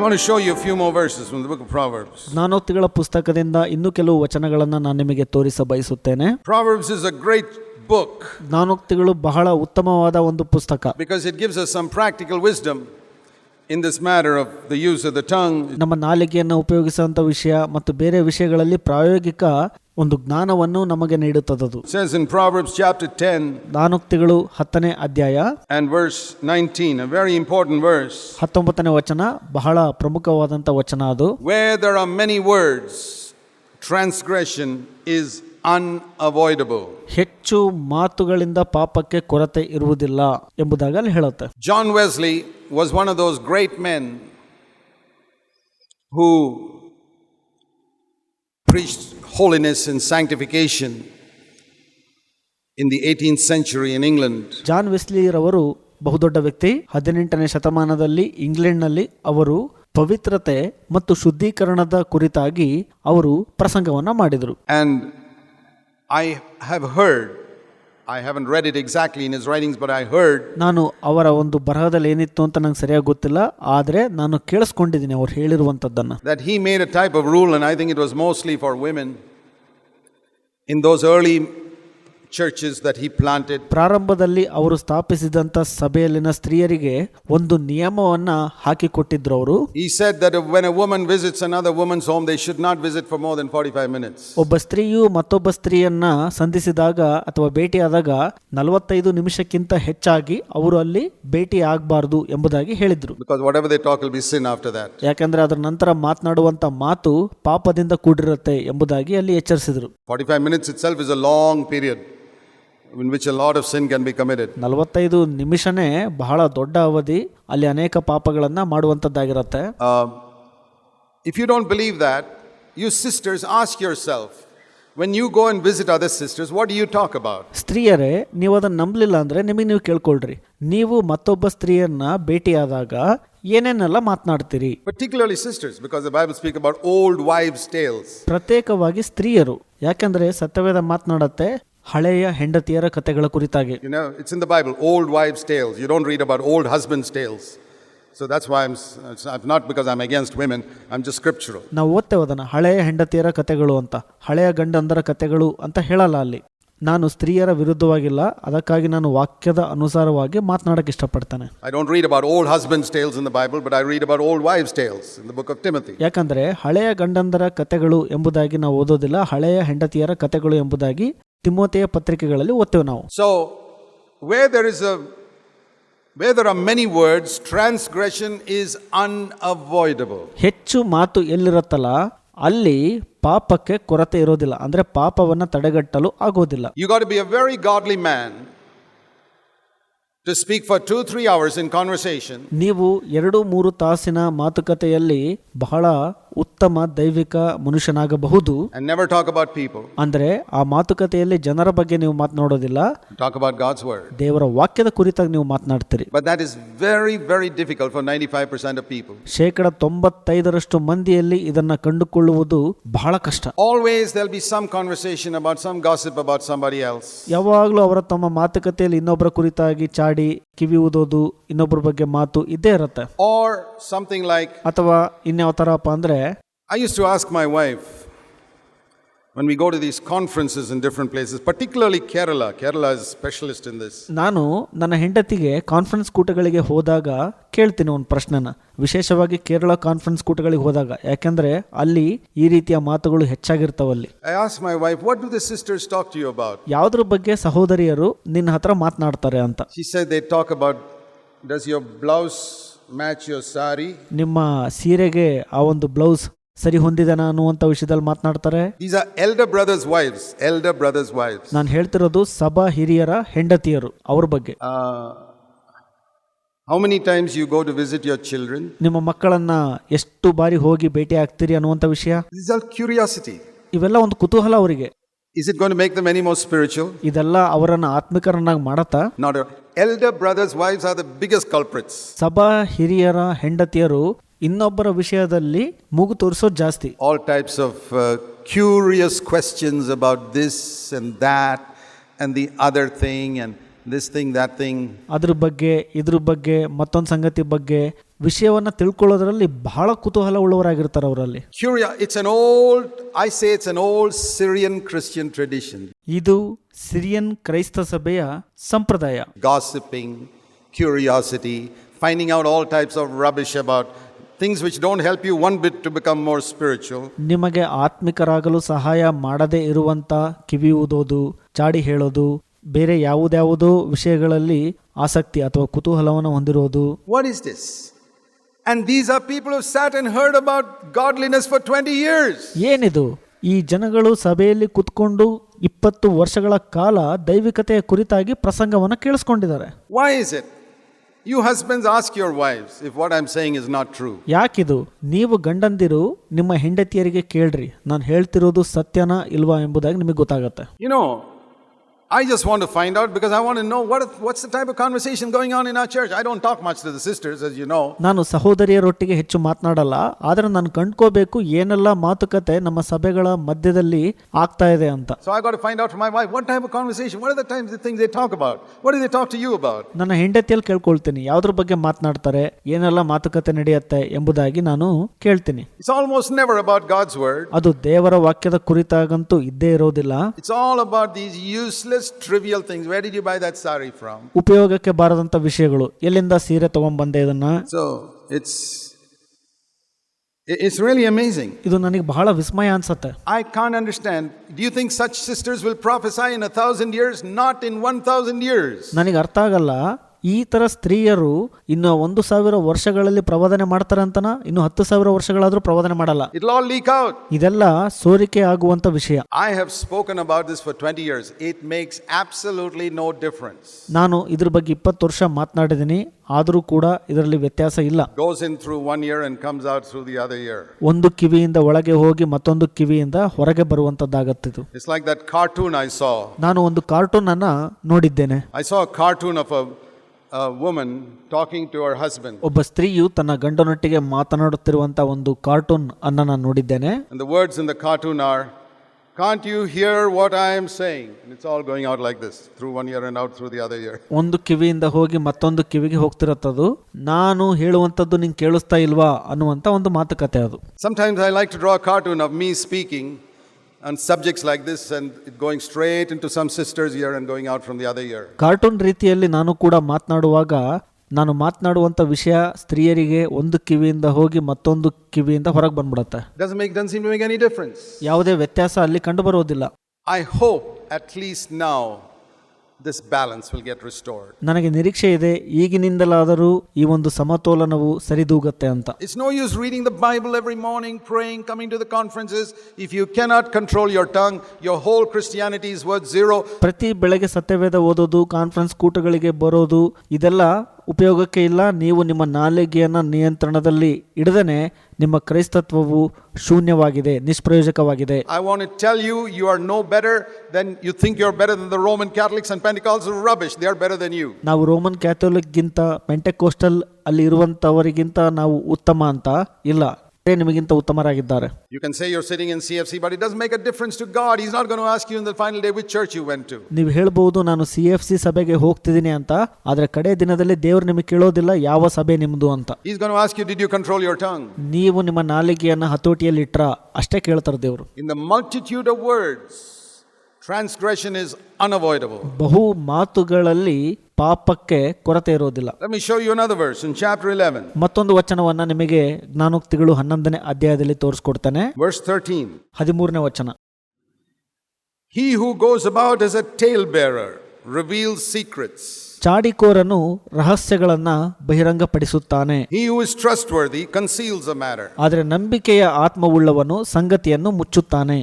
Want to show you a few more verses from the book of Proverbs. ಜ್ಞಾನೋಕ್ತಿಗಳ ಪುಸ್ತಕದಿಂದ ಇನ್ನೂ ಕೆಲವು ವಚನಗಳನ್ನು ನಾನು ನಿಮಗೆ ತೋರಿಸ ಬಯಸುತ್ತೇನೆ Proverbs is a great book ಜ್ಞಾನೋಕ್ತಿಗಳು ಬಹಳ ಉತ್ತಮವಾದ ಒಂದು ಪುಸ್ತಕ because it gives us some practical wisdom in this matter of the use of the tongue. ನಮ್ಮ ನಾಲಿಗೆಯನ್ನು ಉಪಯೋಗಿಸುವಂಥ ವಿಷಯ ಮತ್ತು ಬೇರೆ ವಿಷಯಗಳಲ್ಲಿ ಪ್ರಾಯೋಗಿಕ ಒಂದು ಜ್ಞಾನವನ್ನು ನಮಗೆ ನೀಡುತ್ತದದು. ಸೇಸ್ ಇನ್ ಪ್ರಾವರ್ಬ್ಸ್ ಚಾಪ್ಟರ್ 10 ದಾನೋಕ್ತಿಗಳು 10ನೇ ಅಧ್ಯಾಯ and verse 19 very important verse 19ನೇ ವಚನ ಬಹಳ ಪ್ರಮುಖವಾದಂತ ವಚನ ಅದು. Where there are words transgression is unavoidable. ಹೆಚ್ಚು ಮಾತುಗಳಿಂದ ಪಾಪಕ್ಕೆ ಕೊರತೆ ಇರುವುದಿಲ್ಲ ಎಂಬುದಾಗಿ ಅಲ್ಲಿ ಹೇಳುತ್ತೆ. John Wesley was one of those great men who preached holiness and sanctification in the 18th century in England. John ವೆಸ್ಲಿರವರು ಬಹುದೊಡ್ಡ ವ್ಯಕ್ತಿ ಹದಿನೆಂಟನೇ ಶತಮಾನದಲ್ಲಿ ಇಂಗ್ಲೆಂಡ್ನಲ್ಲಿ ಅವರು ಪವಿತ್ರತೆ ಮತ್ತು ಶುದ್ಧೀಕರಣದ ಕುರಿತಾಗಿ ಅವರು ಪ್ರಸಂಗವನ್ನು ಮಾಡಿದರು And I have heard, I haven't read it exactly in his writings, but I heard ನಾನು ಅವರ ಒಂದು ಬರಹದಲ್ಲಿ ಏನಿತ್ತು ಅಂತ ನಂಗೆ ಸರಿಯಾಗಿ ಗೊತ್ತಿಲ್ಲ ಆದರೆ ನಾನು ಕೇಳಿಸ್ಕೊಂಡಿದ್ದೀನಿ ಅವ್ರು ಹೇಳಿರುವಂಥದ್ದನ್ನು that he made a type of rule, and I think it was mostly for women in those early churches that he planted. ಪ್ರಾರಂಭದಲ್ಲಿ ಅವರು ಸ್ಥಾಪಿಸಿದಂಥ ಸಭೆಯಲ್ಲಿನ ಸ್ತ್ರೀಯರಿಗೆ ಒಂದು ನಿಯಮವನ್ನ ಹಾಕಿಕೊಟ್ಟಿದ್ರು ಅವರು He said that when a woman visits another woman's home, they should not visit for more than 45 minutes. ಒಬ್ಬ ಸ್ತ್ರೀಯು ಮತ್ತೊಬ್ಬ ಸ್ತ್ರೀಯನ್ನ ಸಂಧಿಸಿದಾಗ ಅಥವಾ ಭೇಟಿಯಾದಾಗ ನಲವತ್ತೈದು ನಿಮಿಷಕ್ಕಿಂತ ಹೆಚ್ಚಾಗಿ ಅವರು ಅಲ್ಲಿ ಭೇಟಿ ಆಗಬಾರ್ದು ಎಂಬುದಾಗಿ ಹೇಳಿದ್ರು Because whatever they talk will be sin after that. ಯಾಕಂದ್ರೆ ಅದರ ನಂತರ ಮಾತನಾಡುವಂತ ಮಾತು ಪಾಪದಿಂದ ಕೂಡಿರುತ್ತೆ ಎಂಬುದಾಗಿ ಅಲ್ಲಿ ಎಚ್ಚರಿಸಿದ್ರು 45 minutes itself is a long period in which a lot of sin can be committed. ನಲವತ್ತೈದು ನಿಮಿಷನೇ ಬಹಳ ದೊಡ್ಡ ಅವಧಿ ಅಲ್ಲಿ ಅನೇಕ ಪಾಪಗಳನ್ನ ಮಾಡುವಂಥದ್ದಾಗಿರುತ್ತೆ Uh, if you don't believe that, you sisters ask yourself when you go and visit other sisters, what do you talk about? ಸ್ತ್ರೀಯರೇ ನೀವು ಅದನ್ನ ನಂಬಲಿಲ್ಲ nimige ನಿಮಗೆ ನೀವು ಕೇಳ್ಕೊಳ್ರಿ ನೀವು ಮತ್ತೊಬ್ಬ ಸ್ತ್ರೀಯನ್ನ ಭೇಟಿಯಾದಾಗ ಏನೇನೆಲ್ಲ ಮಾತನಾಡ್ತೀರಿ Particularly sisters, because the Bible speaks about old wives' tales. ಪ್ರತ್ಯೇಕವಾಗಿ ಸ್ತ್ರೀಯರು ಯಾಕಂದ್ರೆ ಸತ್ಯವೇದ ಮಾತನಾಡತ್ತೆ ಹಳೆಯ ಹೆಂಡತಿಯರ ಕಥೆಗಳ ಕುರಿತಾಗಿ. You know it's in the Bible old wives tales you don't read about old husbands tales so that's why I'm it's not because I am against women I am just scripture ನಾವು ಓದ್ತೇವೆ ಅದನ್ನು ಹಳೆಯ ಹೆಂಡತಿಯರ ಕಥೆಗಳು ಅಂತ ಹಳೆಯ ಗಂಡಂದರ ಕಥೆಗಳು ಅಂತ ಹೇಳಲ್ಲ ಅಲ್ಲಿ. ನಾನು ಸ್ತ್ರೀಯರ ವಿರುದ್ಧವಾಗಿಲ್ಲ ಅದಕ್ಕಾಗಿ ನಾನು ವಾಕ್ಯದ ಅನುಸಾರವಾಗಿ ಮಾತನಾಡಕ್ಕೆ ಇಷ್ಟಪಡ್ತಾನೆ. I don't read about old husbands tales in the Bible but I read about old wives tales in the book of Timothy ಯಾಕಂದರೆ ಹಳೆಯ ಗಂಡಂದರ ಕಥೆಗಳು ಎಂಬುದಾಗಿ ನಾವು ಓದೋದಿಲ್ಲ ಹಳೆಯ ಹೆಂಡತಿಯರ ಕಥೆಗಳು ಎಂಬುದಾಗಿ ತಿಮೋತೆಯ ಪತ್ರಿಕೆಗಳಲ್ಲಿ ಓದ್ತೇವೆ ನಾವು. So where there is a where there are many words, transgression is unavoidable. ಹೆಚ್ಚು ಮಾತು ಎಲ್ಲಿರುತ್ತಲ್ಲ ಅಲ್ಲಿ ಪಾಪಕ್ಕೆ ಕೊರತೆ ಇರೋದಿಲ್ಲ. ಅಂದ್ರೆ ಪಾಪವನ್ನ ತಡೆಗಟ್ಟಲು ಆಗೋದಿಲ್ಲ. You got be a very godly man man. To speak for two three hours in conversation ನೀವು ಎರಡು ಮೂರು ತಾಸಿನ ಮಾತುಕತೆಯಲ್ಲಿ ಬಹಳ ಉತ್ತಮ ದೈವಿಕ ಮನುಷ್ಯನಾಗಬಹುದು. ನೆವರ್ ಟಾಕ್ ಅಬೌಟ್ ಪೀಪಲ್ ಅಂದ್ರೆ ಆ ಮಾತುಕತೆಯಲ್ಲಿ ಜನರ ಬಗ್ಗೆ ನೀವು ಮಾತನಾಡೋದಿಲ್ಲ ಟಾಕ್ ಅಬೌಟ್ ಗಾಡ್ಸ್ ವರ್ಡ್ ದೇವರ ವಾಕ್ಯದ ಕುರಿತಾಗಿ ನೀವು ಮಾತನಾಡ್ತೀರಿ. But that is very very difficult for ninety five percent of people ಶೇಕಡ ತೊಂಬತ್ತೈದರಷ್ಟು ಮಂದಿಯಲ್ಲಿ ಇದನ್ನ ಕಂಡುಕೊಳ್ಳುವುದು ಬಹಳ ಕಷ್ಟ. Always there'll be some conversation about some gossip about somebody else ಯಾವಾಗಲೂ ಅವರ ತಮ್ಮ ಮಾತುಕತೆಯಲ್ಲಿ ಇನ್ನೊಬ್ಬರ ಕುರಿತಾಗಿ ಚಾ ಚಾಡಿ ಕಿವಿ ಊದೋದು ಇನ್ನೊಬ್ಬರ ಬಗ್ಗೆ ಮಾತು ಇದ್ದೇ ಇರುತ್ತೆ. ಆರ್ something ಲೈಕ್ ಅಥವಾ ಇನ್ಯಾವ ಥರಪ್ಪ ಅಂದ್ರೆ I use to ask my wife when we go to these conferences in different places, particularly Kerala. Kerala is specialist in this. ನಾನು ನನ್ನ ಹೆಂಡತಿಗೆ ಕಾನ್ಫರೆನ್ಸ್ ಕೂಟಗಳಿಗೆ ಹೋದಾಗ ಕೇಳ್ತೀನಿ ಒಂದು ಪ್ರಶ್ನೆನ ವಿಶೇಷವಾಗಿ ಕೇರಳ ಕಾನ್ಫರೆನ್ಸ್ ಕೂಟಗಳಿಗೆ ಹೋದಾಗ ಯಾಕೆಂದ್ರೆ ಅಲ್ಲಿ ಈ ರೀತಿಯ ಮಾತುಗಳು ಹೆಚ್ಚಾಗಿರ್ತಾವಲ್ಲಿ I asked my wife, What do the sisters talk to you about? ಯಾವುದ್ರ ಬಗ್ಗೆ ಸಹೋದರಿಯರು ನಿನ್ನ ಹತ್ರ ಮಾತನಾಡ್ತಾರೆ ಅಂತ She said they talk about does your blouse match your sari? ನಿಮ್ಮ ಸೀರೆಗೆ ಆ ಒಂದು ಬ್ಲೌಸ್ ಸರಿ ಹೊಂದಿದನ ಅನ್ನುವಂಥ ವಿಷಯದಲ್ಲಿ ಮಾತನಾಡ್ತಾರೆ These are elder brothers' wives, elder brothers' wives. ನಾನು ಹೇಳ್ತಿರೋದು ಸಭಾ ಹಿರಿಯರ ಹೆಂಡತಿಯರು ಅವ್ರ ಬಗ್ಗೆ Uh, how many times you go to visit your children? ನಿಮ್ಮ ಮಕ್ಕಳನ್ನ ಎಷ್ಟು ಬಾರಿ ಹೋಗಿ ಭೇಟಿ ಆಗ್ತೀರಿ ಅನ್ನುವಂಥ ವಿಷಯ is all curiosity. ಇವೆಲ್ಲ ಒಂದು ಕುತೂಹಲ ಅವರಿಗೆ Is it going to make them any more spiritual? ಇದೆಲ್ಲ ಅವರನ್ನ ಆತ್ಮಿಕರನ್ನಾಗಿ ಮಾಡತ್ತಾ Not at all. Elder brothers' wives are the biggest culprits. ಸಭಾ ಹಿರಿಯರ ಹೆಂಡತಿಯರು ಇನ್ನೊಬ್ಬರ ವಿಷಯದಲ್ಲಿ ಮೂಗು ತೋರಿಸೋದು ಜಾಸ್ತಿ All types of curious curious questions about this and that and the other thing and this thing, that thing. ಅದ್ರ ಬಗ್ಗೆ ಇದ್ರ ಬಗ್ಗೆ ಮತ್ತೊಂದು ಸಂಗತಿ ಬಗ್ಗೆ ವಿಷಯವನ್ನು ತಿಳ್ಕೊಳ್ಳೋದ್ರಲ್ಲಿ ಬಹಳ ಕುತೂಹಲ ಉಳ್ಳವರಾಗಿರ್ತಾರೆ ಅವರಲ್ಲಿ Curio- it's an old, I say it's an old Syrian Christian tradition. ಇದು ಸಿರಿಯನ್ ಕ್ರೈಸ್ತ ಸಭೆಯ ಸಂಪ್ರದಾಯ Gossiping, curiosity, finding out all types of rubbish about things which don't help you one bit to become more spiritual. ನಿಮಗೆ ಆತ್ಮಿಕರಾಗಲು ಸಹಾಯ ಮಾಡದೇ ಇರುವಂತ ಕಿವಿ ಊದೋದು ಚಾಡಿ ಹೇಳೋದು ಬೇರೆ ಯಾವುದ್ಯಾವುದೋ ವಿಷಯಗಳಲ್ಲಿ ಆಸಕ್ತಿ ಅಥವಾ ಕುತೂಹಲವನ್ನು ಹೊಂದಿರೋದು What is this? And these are people who sat and heard about godliness for 20 years. ಏನಿದು ಈ ಜನಗಳು ಸಭೆಯಲ್ಲಿ ಕುತ್ಕೊಂಡು ಇಪ್ಪತ್ತು ವರ್ಷಗಳ ಕಾಲ ದೈವಿಕತೆಯ ಕುರಿತಾಗಿ ಪ್ರಸಂಗವನ್ನು ಕೇಳಿಸ್ಕೊಂಡಿದ್ದಾರೆ Why is you husbands ask your wives if what I am saying is not true ಯಾಕಿದು? ನೀವು ಗಂಡಂದಿರು ನಿಮ್ಮ ಹೆಂಡತಿಯರಿಗೆ ಕೇಳ್ರಿ. ನಾನು ಹೇಳ್ತಿರೋದು ಸತ್ಯನಾ ಇಲ್ವಾ ಎಂಬುದಾಗಿ ನಿಮಗೆ ಗೊತ್ತಾಗತ್ತೆ. You I just want to find out because I want to know what, what's the type of conversation going on in our church. I don't talk much to the sisters, as you know. ನಾನು ಸಹೋದರಿಯರೊಟ್ಟಿಗೆ ಹೆಚ್ಚು ಮಾತನಾಡಲ್ಲ ಆದರೆ ನಾನು ಕಂಡ್ಕೋಬೇಕು ಏನೆಲ್ಲ ಮಾತುಕತೆ ನಮ್ಮ ಸಭೆಗಳ ಮಧ್ಯದಲ್ಲಿ ಆಗ್ತಾ ಇದೆ ಅಂತ So I got to find out from my wife what type of conversation, what are the times the things they talk about? What do they talk to you about? ನನ್ನ ಹೆಂಡತಿಯಲ್ಲಿ ಕೇಳ್ಕೊಳ್ತೀನಿ ಯಾವ್ದ್ರ ಬಗ್ಗೆ ಮಾತನಾಡ್ತಾರೆ ಏನೆಲ್ಲ ಮಾತುಕತೆ ನಡೆಯುತ್ತೆ ಎಂಬುದಾಗಿ ನಾನು ಕೇಳ್ತೀನಿ It's almost never about God's word. ಅದು ದೇವರ ವಾಕ್ಯದ ಕುರಿತಾಗಂತೂ ಇದ್ದೇ ಇರೋದಿಲ್ಲ It's all about these useless, trivial things. Where did you buy that sari from? ಉಪಯೋಗಕ್ಕೆ ಬಾರದಂತ ವಿಷಯಗಳು ಎಲ್ಲಿಂದ ಸೀರೆ ತಗೊಂಡ್ಬಂದೆ ಇದನ್ನ So it's it- it's really amazing. ಇದು ನನಗೆ ಬಹಳ ವಿಸ್ಮಯ ಅನ್ಸತ್ತೆ I can't understand. Do you think such sisters will prophesy in a thousand years? Not in one thousand years. ನನಗೆ ಅರ್ಥ ಆಗಲ್ಲ ಈ ಥರ ಸ್ತ್ರೀಯರು ಇನ್ನು ಒಂದು ಸಾವಿರ ವರ್ಷಗಳಲ್ಲಿ ಪ್ರವಾದನೆ ಮಾಡ್ತಾರೆ ಅಂತನ? ಇನ್ನು ಹತ್ತು ಸಾವಿರ ವರ್ಷಗಳಾದರೂ ಪ್ರವಾದನೆ ಮಾಡಲ್ಲ. ಇದೆಲ್ಲ ಸೋರಿಕೆ ಆಗುವಂತ ವಿಷಯ. I have spoken about this for twenty years it makes absolutely no difference ನಾನು ಇದ್ರ ಬಗ್ಗೆ ಇಪ್ಪತ್ತು ವರ್ಷ ಮಾತನಾಡಿದ್ದೀನಿ. ಆದರೂ ಕೂಡ ಇದರಲ್ಲಿ ವ್ಯತ್ಯಾಸ ಇಲ್ಲ. In through one ear and comes out through the other ear. ಒಂದು ಕಿವಿಯಿಂದ ಒಳಗೆ ಹೋಗಿ ಮತ್ತೊಂದು ಕಿವಿಯಿಂದ ಹೊರಗೆ ಬರುವಂತದ್ದಾಗತ್ತಿದು it's like that cartoon I saw ನಾನು ಒಂದು ಕಾರ್ಟೂನ್ ಅನ್ನ ನೋಡಿದ್ದೇನೆ. Saw cartoon of of a, a woman talking to her husband. ಒಬ್ಬ ಸ್ತ್ರೀಯು ತನ್ನ ಗಂಡನೊಟ್ಟಿಗೆ ಮಾತನಾಡುತ್ತಿರುವಂತ ಒಂದು ಕಾರ್ಟೂನ್ ಅನ್ನ ನಾನು ನೋಡಿದ್ದೇನೆ And the words in the cartoon are, Can't you hear what I am saying? And it's all going out like this, through one ear and out through the other ear. ಒಂದು ಕಿವಿಯಿಂದ ಹೋಗಿ ಮತ್ತೊಂದು ಕಿವಿಗೆ ಹೋಗ್ತಿರತ್ತದು ನಾನು ಹೇಳುವಂತದ್ದು ನಿಂಗೆ ಕೇಳಿಸ್ತಾ ಇಲ್ವಾ ಅನ್ನುವಂತ ಒಂದು ಮಾತುಕತೆ ಅದು Sometimes I like to draw a cartoon of me speaking on subjects like this and it going straight into some sister's ear and going out from the other ear. Cartoon ರೀತಿಯಲ್ಲಿ ನಾನು ಕೂಡ ಮಾತನಾಡುವಾಗ ನಾನು ಮಾತನಾಡುವಂಥ ವಿಷಯ ಸ್ತ್ರೀಯರಿಗೆ ಒಂದು ಕಿವಿಯಿಂದ ಹೋಗಿ ಮತ್ತೊಂದು ಕಿವಿಯಿಂದ ಹೊರಗೆ ಬಂದ್ಬಿಡತ್ತೆ Doesn't make doesn't seem to make any difference. ಯಾವುದೇ ವ್ಯತ್ಯಾಸ ಅಲ್ಲಿ ಕಂಡು ಬರೋದಿಲ್ಲ I hope at least now this balance will get restore ನನಗೆ ನಿರೀಕ್ಷೆ ಇದೆ ಈಗಿನಿಂದಲಾದರೂ ಈ ಒಂದು ಸಮತೋಲನವು ಸರಿದೂಗತ್ತೆ ಅಂತ. Is no use reading the Bible every morning praying coming to the conferences if you can control your tongue your whole Christianity's worth zero ಪ್ರತಿ ಬೆಳೆಗೆ ಸತ್ಯವೇದ ಓದೋದು ಕಾನ್ಫರೆನ್ಸ್ ಕೂಟಗಳಿಗೆ ಬರೋದು ಇದೆಲ್ಲ ಉಪಯೋಗಕ್ಕೆ ಇಲ್ಲ. ನೀವು ನಿಮ್ಮ ನಾಲಿಗೆಯನ್ನು ನಿಯಂತ್ರಣದಲ್ಲಿ ಇಡದೇ ನಿಮ್ಮ ಕ್ರೈಸ್ತತ್ವವು ಶೂನ್ಯವಾಗಿದೆ ನಿಷ್ಪ್ರಯೋಜಕವಾಗಿದೆ. I want tell you you are no better than you think you are better than the Roman Catholics and Pentecostals are rubbish. They are better than you. ನಾವು ರೋಮನ್ ಕ್ಯಾಥೋಲಿಕ್ ಗಿಂತ ಪೆಂಟೆಕೋಸ್ಟಲ್ ಅಲ್ಲಿ ಇರುವಂತವರಿಗಿಂತ ನಾವು ಉತ್ತಮ ಅಂತ? ಇಲ್ಲ. ಬೇರೆ ನಿಮಗಿಂತ ಉತ್ತಮರಾಗಿದ್ದಾರೆ. You can say your sitting in CFC but it does make a difference to God is not gonna ask you in the final day with church you went to ನೀವು ಹೇಳಬಹುದು ನಾನು ಸಿಎಫ್ಸಿ ಸಭೆಗೆ ಹೋಗ್ತಿದ್ದೀನಿ ಅಂತ ಆದರೆ ಕಡೆ ದಿನದಲ್ಲಿ ದೇವರು ನಿಮಗೆ ಕೇಳೋದಿಲ್ಲ ಯಾವ ಸಭೆ ನಿಮ್ಮದು ಅಂತ. Is gonna ask you did you control your tongue ನೀವು ನಿಮ್ಮ ನಾಲಿಗೆಯನ್ನು ಹತೋಟಿಯಲ್ಲಿ ಇಟ್ರ ಅಷ್ಟೇ ಕೇಳ್ತಾರೆ ದೇವರು. In the multitude of words transgression is unavoidable ಬಹು ಮಾತುಗಳಲ್ಲಿ ಪಾಪಕ್ಕೆ ಕೊರತೆ ಇರುವುದಿಲ್ಲ ಮತ್ತೊಂದು ವಚನವನ್ನ ನಿಮಗೆ ಜ್ಞಾನೋಕ್ತಿಗಳು ಹನ್ನೊಂದನೇ ಅಧ್ಯಾಯದಲ್ಲಿ ತೋರಿಸ್ಕೊಡ್ತಾನೆ. ಹದಿಮೂರನೇ ವಚನ. He who goes about as a tale bearer reveal secrets ಚಾಡಿಕೋರನು ರಹಸ್ಯಗಳನ್ನು ಬಹಿರಂಗಪಡಿಸುತ್ತಾನೆ. ಆದರೆ ನಂಬಿಕೆಯ ಆತ್ಮವುಳ್ಳವನು ಸಂಗತಿಯನ್ನು ಮುಚ್ಚುತ್ತಾನೆ.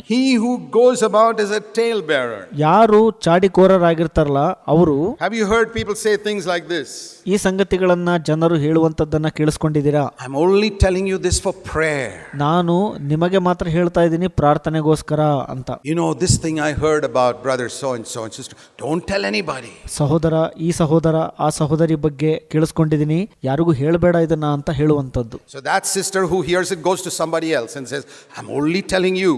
ಯಾರು ಚಾಡಿಕೋರರಾಗಿರ್ತಾರಲ್ಲ ಅವರು have you heard people say things like this ಈ ಸಂಗತಿಗಳನ್ನ ಜನರು ಹೇಳುವಂತದ್ದನ್ನ ಕೇಳಿಸ್ಕೊಂಡಿದ್ದೀರಾ? I am only telling you this for prayer ನಾನು ನಿಮಗೆ ಮಾತ್ರ ಹೇಳ್ತಾ ಇದ್ದೀನಿ ಪ್ರಾರ್ಥನೆಗೋಸ್ಕರ ಅಂತ. You know this thing I heard about brother so and so and sister don't tell anybody ಸಹೋದರ ಈ ಸಹೋದರ ಆ ಸಹೋದರಿ ಬಗ್ಗೆ ಕೇಳಿಸ್ಕೊಂಡಿದ್ದೀನಿ. ಯಾರಿಗೂ ಹೇಳಬೇಡ ಇದನ್ನ ಅಂತ ಹೇಳುವಂಥದ್ದು. So that sister who hears it goes to somebody else and says I am only telling you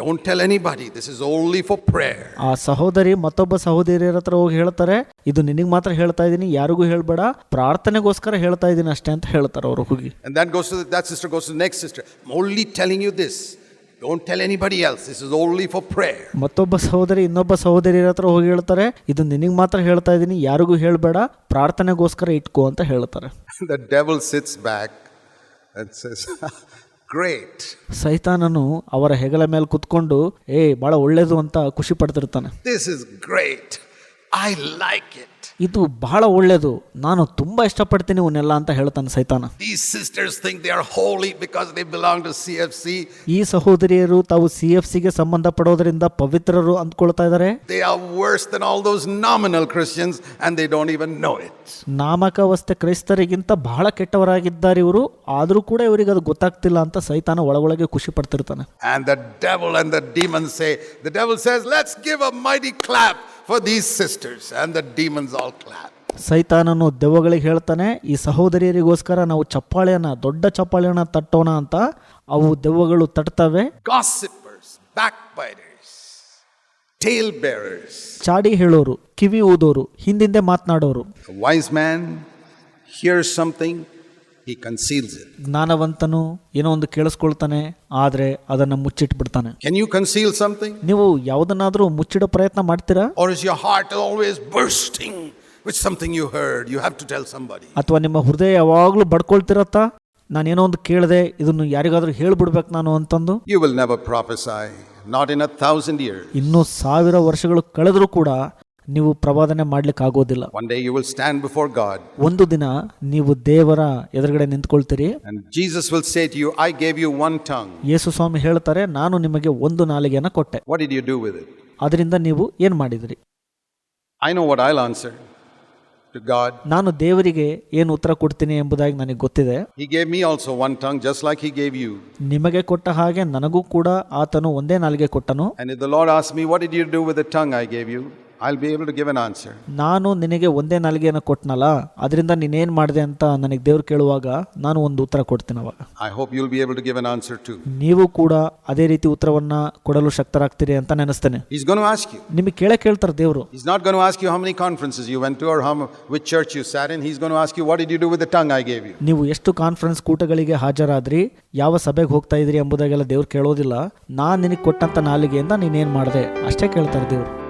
don't tell anybody this is only for prayer ಆ ಸಹೋದರಿ ಮತ್ತೊಬ್ಬ ಸಹೋದರಿಯರ ಹತ್ರ ಹೋಗಿ ಹೇಳ್ತಾರೆ ಇದು ನಿನಗೆ ಮಾತ್ರ ಹೇಳ್ತಾ ಇದ್ದೀನಿ ಯಾರಿಗೂ ಹೇಳಬೇಡ. ಪ್ರಾರ್ಥನೆಗೋಸ್ಕರ ಹೇಳ್ತಾ ಇದ್ದೀನಿ ಅಷ್ಟೇ ಅಂತ ಹೇಳ್ತಾರೆ ಅವರು ಹೋಗಿ. And that goes to that sister goes to next sister only telling you this Don't tell anybody else. This is only for prayer. ಮತ್ತೊಬ್ಬ ಸಹೋದರಿ ಇನ್ನೊಬ್ಬ ಸಹೋದರಿಯರ ಹತ್ರ ಹೋಗಿ ಹೇಳ್ತಾರೆ ಇದು ನಿನಗೆ ಮಾತ್ರ ಹೇಳ್ತಾ ಇದ್ದೀನಿ ಯಾರಿಗೂ ಹೇಳಬೇಡ ಪ್ರಾರ್ಥನೆಗೋಸ್ಕರ ಇಟ್ಕೋ ಅಂತ ಹೇಳ್ತಾರೆ the devil sits back and says, Great. ಸೈತಾನನು ಅವರ ಹೆಗಲ ಮೇಲೆ ಕುತ್ಕೊಂಡು ಏ ಬಹಳ ಒಳ್ಳೇದು ಅಂತ ಖುಷಿ ಪಡ್ತಿರ್ತಾನೆ This is great. I like it. ಇದು ಬಹಳ ಒಳ್ಳೆಯದು ನಾನು ತುಂಬ ಇಷ್ಟಪಡ್ತೀನಿ ಇವನ್ನೆಲ್ಲ ಅಂತ ಹೇಳ್ತಾನೆ ಸೈತಾನ. ಈ ಸಹೋದರಿಯರು ತಾವು ಸಿ ಎಫ್ ಸಿಗೆ ಸಂಬಂಧ ಪಡೋದ್ರಿಂದ ಪವಿತ್ರರು ಅಂದ್ಕೊಳ್ತಾ ಇದಾರೆ. They are worse than all those nominal Christians and they don't even know it ನಾಮಕವಸ್ಥೆ ಕ್ರೈಸ್ತರಿಗಿಂತ ಬಹಳ ಕೆಟ್ಟವರಾಗಿದ್ದಾರೆ ಇವರು. ಆದರೂ ಕೂಡ ಇವರಿಗೆ ಅದು ಗೊತ್ತಾಗ್ತಿಲ್ಲ ಅಂತ ಸೈತಾನ ಒಳ ಒಳಗೆ ಪಡ್ತಿರ್ತಾನೆ. And the devil and the demon say the devil says let's give a mighty clap for these sisters. And the demons all clap. ಸೈತಾನನು ದೆವ್ವಗಳಿಗೆ ಹೇಳ್ತಾನೆ ಈ ಸಹೋದರಿಯರಿಗೋಸ್ಕರ ನಾವು ಚಪ್ಪಾಳೆಯನ್ನ ದೊಡ್ಡ ಚಪ್ಪಾಳೆಯನ್ನ ತಟ್ಟೋಣ ಅಂತ ಅವು ದೆವ್ವಗಳು ತಟ್ತವೆ Gossipers, ಟೇಲ್. ಚಾಡಿ ಹೇಳೋರು ಕಿವಿ ಊದೋರು ಹಿಂದಿಂದೆ ಮಾತನಾಡೋರು wise man hear hears something, conceals it. ಜ್ಞಾನವಂತನು ಏನೋ ಒಂದು ಕೇಳಿಸ್ಕೊಳ್ತಾನೆ ಆದರೆ ಅದನ್ನ ಮುಚ್ಚಿಟ್ಬಿಡ್ತಾನೆ. ಕ್ಯಾನ್ ಯು ಕನ್ಸೀಲ್ ಸಮಥಿಂಗ್ ನೀವು ಯಾವುದನ್ನಾದರೂ ಮುಚ್ಚಿಡೋ ಪ್ರಯತ್ನ ಮಾಡ್ತೀರಾ? Or is your heart always bursting with something you heard? You have to tell somebody. ಅಥವಾ ನಿಮ್ಮ ಹೃದಯ ಯಾವಾಗಲೂ ನಾನು ಏನೋ ಒಂದು ಕೇಳಿದೆ ಇದನ್ನು ಯಾರಿಗಾದ್ರೂ ಹೇಳ್ಬಿಡ್ಬೇಕು ನಾನು ಅಂತಂದು? You will never I not in a thousand year ಇನ್ನೂ ಸಾವಿರ ವರ್ಷಗಳು ಕಳೆದರೂ ಕೂಡ ನೀವು ಪ್ರವಾದನೆ ಮಾಡ್ಲಿಕ್ಕೆ ಆಗೋದಿಲ್ಲ One day you will stand before God, ಒಂದು ದಿನ ನೀವು ದೇವರ ಎದುರುಗಡೆ ನಿಂತ್ಕೊಳ್ತೀರಿ and Jesus will say to you, I gave you one tongue. ಯೇಸು ಸ್ವಾಮಿ ಹೇಳ್ತಾರೆ ನಾನು ನಿಮಗೆ ಒಂದು ನಾಲಿಗೆಯನ್ನು ಕೊಟ್ಟೆ What did you do with it? ಅದರಿಂದ ನೀವು ಏನು ಮಾಡಿದಿರಿ I know what I'll answer to God. ನಾನು ದೇವರಿಗೆ ಏನು ಉತ್ತರ ಕೊಡ್ತೀನಿ ಎಂಬುದಾಗಿ ನನಗೆ ಗೊತ್ತಿದೆ He gave me also one tongue, just like He gave you. ನಿಮಗೆ ಕೊಟ್ಟ ಹಾಗೆ ನನಗೂ ಕೂಡ ಆತನು ಒಂದೇ ನಾಲಿಗೆ ಕೊಟ್ಟನು And if the Lord asks me, What did you do with the tongue I gave you? I be able to give an answer ನಾನು ನಿನಗೆ ಒಂದೇ ನಾಲಿಗೆಯನ್ನು ಕೊಟ್ಟನಲ್ಲ ಅದರಿಂದ ನೀನು ಏನು ಮಾಡಿದೆ ಅಂತ ನನಗೆ ದೇವರು ಕೇಳುವಾಗ ನಾನು ಒಂದು ಉತ್ತರ ಕೊಡ್ತೀನಿ ಅವಾಗ. I hope you be to give answer to ನೀವು ಕೂಡ ಅದೇ ರೀತಿ ಉತ್ತರವನ್ನ ಕೊಡಲು ಶಕ್ತರಾಗ್ತೀರಿ ಅಂತ ನೆನಸ್ತೇನೆ. Is gonna to ask you ನಿಮಗೆ ಕೇಳೇ ಕೇಳ್ತಾರೆ ದೇವರು. Is not gonna to ask you how many conferences you went to or how which church you sat in he is gonna to ask you what did you with the tongue I gave you ನೀವು ಎಷ್ಟು conference ಕೂಟಗಳಿಗೆ ಹಾಜರಾದ್ರಿ ಯಾವ ಸಭೆಗೆ ಹೋಗ್ತಾ ಇದ್ರಿ ಎಂಬುದಾಗೆಲ್ಲ ದೇವರು ಕೇಳೋದಿಲ್ಲ. ನಾನು ನಿನಗೆ ಕೊಟ್ಟಂತ ನಾಲಿಗೆಯಿಂದ ನೀನೇನು ಮಾಡಿದೆ? ಅಷ್ಟೇ ಕೇಳ್ತಾರೆ ದೇವರು.